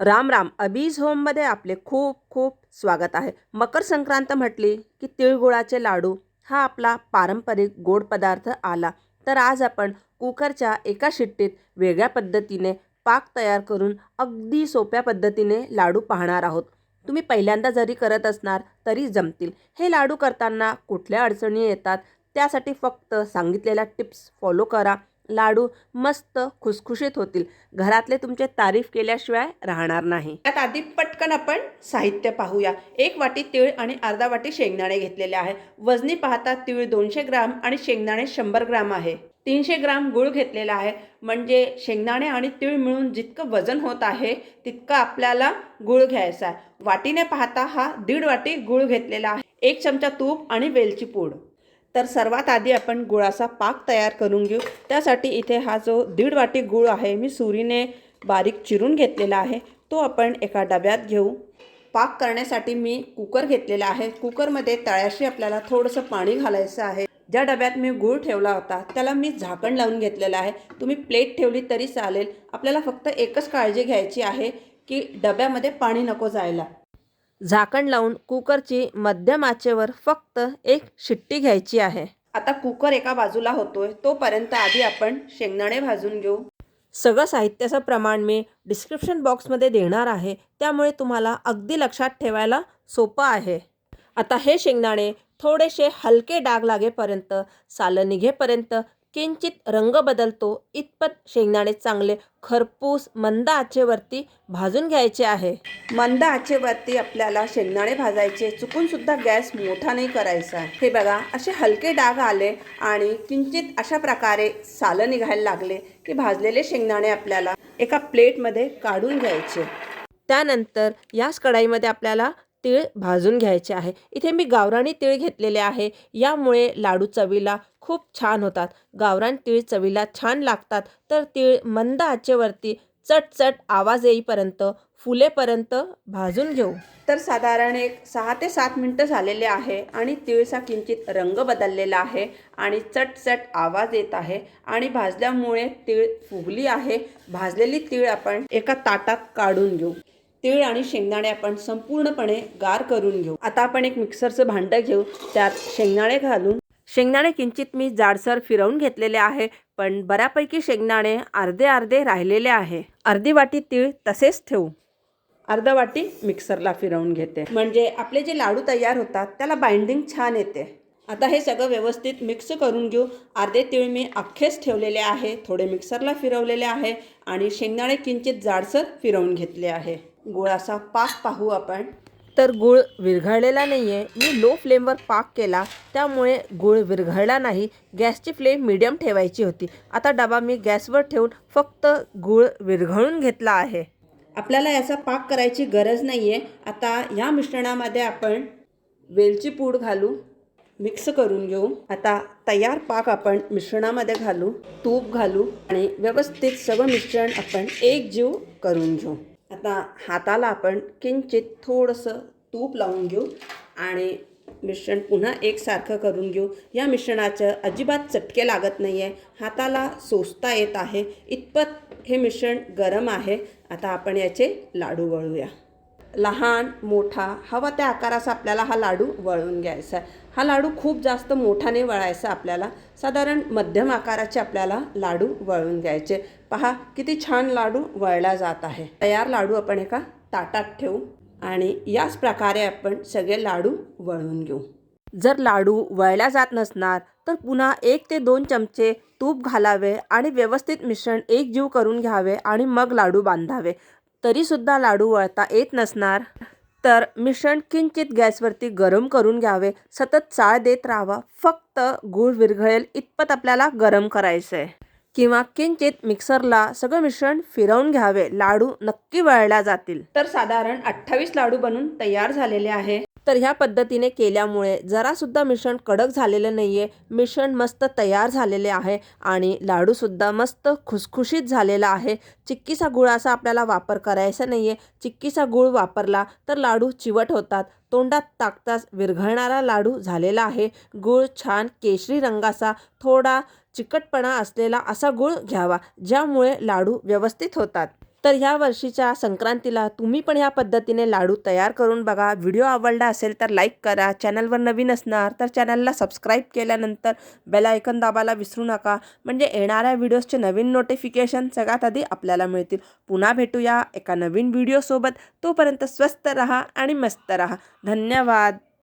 राम राम. अबीज होममध्ये आपले खूप खूप स्वागत आहे. मकर संक्रांत म्हटली की तिळगुळाचे लाडू हा आपला पारंपरिक गोड पदार्थ आला. तर आज आपण कुकरच्या एका शिट्टीत वेगळ्या पद्धतीने पाक तयार करून अगदी सोप्या पद्धतीने लाडू पाहणार आहोत. तुम्ही पहिल्यांदा जरी करत असणार तरी जमतील. हे लाडू करताना कुठल्या अडचणी येतात त्यासाठी फक्त सांगितलेल्या टिप्स फॉलो करा. लाडू मस्त खुसखुशीत होतील. घरातले तुमचे तारीफ केल्याशिवाय राहणार नाही. त्यात आधी पटकन आपण साहित्य पाहूया. एक वाटी तीळ आणि अर्धा वाटी शेंगदाणे घेतलेले आहे. वजनी पाहता तीळ दोनशे ग्राम आणि शेंगदाणे शंभर ग्राम आहे. तीनशे ग्राम गूळ घेतलेला आहे. म्हणजे शेंगदाणे आणि तीळ मिळून जितकं वजन होत आहे तितकं आपल्याला गूळ घ्यायचा आहे. वाटीने पाहता हा दीड वाटी गूळ घेतलेला आहे. एक चमचा तूप आणि वेलची पूड. तर सर्वात आधी आपण गुळाचा पाक तयार करून घेऊ. त्यासाठी इथे हा जो दीड वाटी गूळ आहे मी सुरीने बारीक चिरून घेतलेला आहे. तो आपण एका डब्यात घेऊ. पाक करण्यासाठी मी कुकर घेतलेला आहे. कुकरमध्ये तळ्याशी आपल्याला थोडंसं पाणी घालायचं आहे. ज्या डब्यात मी गूळ ठेवला होता त्याला मी झाकण लावून घेतलेलं आहे. तुम्ही प्लेट ठेवली तरी चालेल. आपल्याला फक्त एकच काळजी घ्यायची आहे की डब्यामध्ये पाणी नको जायला. झाकण लावून कुकरची मध्यम आचेवर फक्त एक शिट्टी घ्यायची आहे. आता कुकर एका बाजूला होतोय तोपर्यंत आधी आपण शेंगदाणे भाजून घेऊ. सगळं साहित्याचं प्रमाण मी डिस्क्रिप्शन बॉक्समध्ये देणार आहे त्यामुळे तुम्हाला अगदी लक्षात ठेवायला सोपं आहे. आता हे शेंगदाणे थोडेसे हलके डाग लागेपर्यंत सालं निघेपर्यंत किंचित रंग बदलतो इतपत शेंगदाणे चांगले खरपूस मंद आचेवरती भाजून घ्यायचे आहे. मंद आचेवरती आपल्याला शेंगदाणे भाजायचे चुकून सुद्धा गॅस मोठा नाही करायचा. हे बघा असे हलके डाग आले आणि किंचित अशा प्रकारे सालं निघायला लागले की भाजलेले शेंगदाणे आपल्याला एका प्लेटमध्ये काढून घ्यायचे. त्यानंतर याच कढाईमध्ये आपल्याला तीळ भाजून घ्यायचे आहे. इथे मी गावरानी तीळ घेतलेले आहे. यामुळे लाडू चवीला खूप छान होतात. गावरान तीळ चवीला छान लागतात. तर तीळ मंद आचेवरती चटचट आवाज येईपर्यंत फुलेपर्यंत भाजून घेऊ. तर साधारण एक सहा ते सात मिनटं झालेले आहे आणि तिळचा किंचित रंग बदललेला आहे आणि चटचट आवाज येत आहे आणि भाजल्यामुळे तीळ फुगली आहे. भाजलेली तीळ आपण एका ताटात काढून घेऊ. तीळ आणि शेंगदाणे आपण संपूर्णपणे गार करून घेऊ. आता आपण एक मिक्सरचं भांडं घेऊ. त्यात शेंगदाणे घालून शेंगदाणे किंचित मी जाडसर फिरवून घेतलेले आहे पण बऱ्यापैकी शेंगदाणे अर्धे अर्धे राहिलेले आहे. अर्धी वाटी तीळ तसेच ठेवू. अर्धा वाटी मिक्सरला फिरवून घेते. म्हणजे आपले जे लाडू तयार होतात त्याला बाइंडिंग छान येते. आता हे सगळं व्यवस्थित मिक्स करून घेऊ. अर्धे तीळ मी अख्खेच ठेवलेले आहे थोडे मिक्सरला फिरवलेले आहे आणि शेंगदाणे किंचित जाडसर फिरवून घेतले आहे. गुळाचा पाक पाहू आपण. तर गूळ विरघळलेला नाही आहे मी लो फ्लेमवर पाक केला. त्यामुळे गूळ विरघळला नाही. गॅसची फ्लेम मिडियम ठेवायची होती. आता डबा मी गॅसवर ठेवून फक्त गूळ विरघळून घेतला आहे. आपल्याला याचा पाक करायची गरज नाही आहे आता ह्या मिश्रणामध्ये आपण वेलची पूड घालू. मिक्स करून घेऊ. आता तयार पाक आपण मिश्रणामध्ये घालू. तूप घालू. आणि व्यवस्थित सगळं मिश्रण आपण एक जीव करून घेऊ. आता हाताला आपण किंचित थोडंसं तूप लावून घेऊ आणि मिश्रण पुन्हा एकसारखं करून घेऊ. या मिश्रणाचं अजिबात चटके लागत नाही आहे हाताला सोसता येत आहे. इतपत हे मिश्रण गरम आहे. आता आपण याचे लाडू वळूया. लहान मोठा हवा त्या आकाराचा आपल्याला हा लाडू वळून घ्यायचा आहे. हा लाडू खूप जास्त मोठाने वळायचा आपल्याला. साधारण मध्यम आकाराचे आपल्याला लाडू वळून घ्यायचे. पहा किती छान लाडू वळला जात आहे. तयार लाडू आपण एका ताटात ठेवू आणि याच प्रकारे आपण सगळे लाडू वळून घेऊ. जर लाडू वळल्या जात नसणार तर पुन्हा एक ते दोन चमचे तूप घालावे आणि व्यवस्थित मिश्रण एक जीव करून घ्यावे आणि मग लाडू बांधावे. तरीसुद्धा लाडू वळता येत नसणार. तर मिश्रण किंचित गॅसवरती गरम करून घ्यावे. सतत चाळ देत राहावा. फक्त गूळ विरघळेल इतपत आपल्याला गरम करायचं आहे किंवा किंचित मिक्सरला सगळं मिश्रण फिरवून घ्यावे. लाडू नक्की वळल्या जातील. तर साधारण अठ्ठावीस लाडू बनून तयार झालेले आहे. तर ह्या पद्धतीने केल्यामुळे जरासुद्धा मिश्रण कडक झालेलं नाही आहे मिश्रण मस्त तयार झालेले आहे आणि लाडूसुद्धा मस्त खुसखुशीत झालेला आहे. चिक्कीचा गुळ असा आपल्याला वापर करायचा नाही आहे चिक्कीचा गुळ वापरला तर लाडू चिवट होतात. तोंडात टाकताच विरघळणारा लाडू झालेला आहे. गूळ छान केशरी रंगाचा थोडा चिकटपणा असलेला असा गूळ घ्यावा ज्यामुळे लाडू व्यवस्थित होतात. तर ह्या वर्षीच्या संक्रांतीला तुम्ही पण ह्या पद्धतीने लाडू तयार करून बघा. व्हिडिओ आवडला असेल तर लाईक करा. चॅनलवर नवीन असणार तर चॅनलला सबस्क्राईब केल्यानंतर बेल आयकन दाबायला विसरू नका. म्हणजे येणाऱ्या व्हिडिओजचे नवीन नोटिफिकेशन सगळ्यात आधी आपल्याला मिळतील. पुन्हा भेटूया एका नवीन व्हिडिओसोबत. तोपर्यंत स्वस्त रहा आणि मस्त रहा. धन्यवाद.